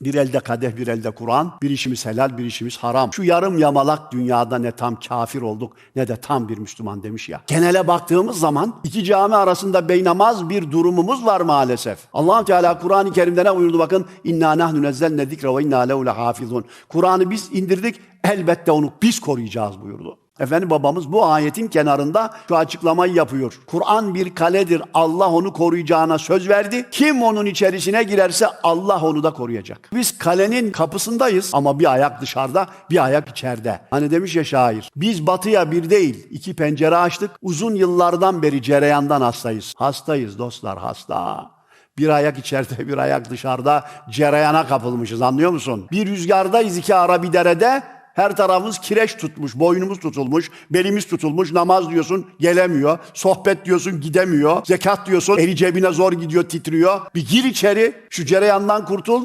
Bir elde kadeh, bir elde Kur'an. Bir işimiz helal, bir işimiz haram. Şu yarım yamalak dünyada ne tam kafir olduk ne de tam bir Müslüman demiş ya. Genele baktığımız zaman iki cami arasında beynamaz bir durumumuz var maalesef. allah Teala Kur'an-ı Kerim'de ne buyurdu bakın? İnna nahnu nezzelne zikre ve inna lehu lehafizun. Kur'an'ı biz indirdik elbette onu biz koruyacağız buyurdu. Efendim babamız bu ayetin kenarında şu açıklamayı yapıyor. Kur'an bir kaledir. Allah onu koruyacağına söz verdi. Kim onun içerisine girerse Allah onu da koruyacak. Biz kalenin kapısındayız ama bir ayak dışarıda, bir ayak içeride. Hani demiş ya şair. Biz batıya bir değil, iki pencere açtık. Uzun yıllardan beri cereyandan hastayız. Hastayız dostlar, hasta. Bir ayak içeride, bir ayak dışarıda cereyana kapılmışız anlıyor musun? Bir rüzgardayız iki ara bir derede. Her tarafımız kireç tutmuş, boynumuz tutulmuş, belimiz tutulmuş, namaz diyorsun gelemiyor, sohbet diyorsun gidemiyor, zekat diyorsun eli cebine zor gidiyor titriyor. Bir gir içeri, şu cereyandan kurtul,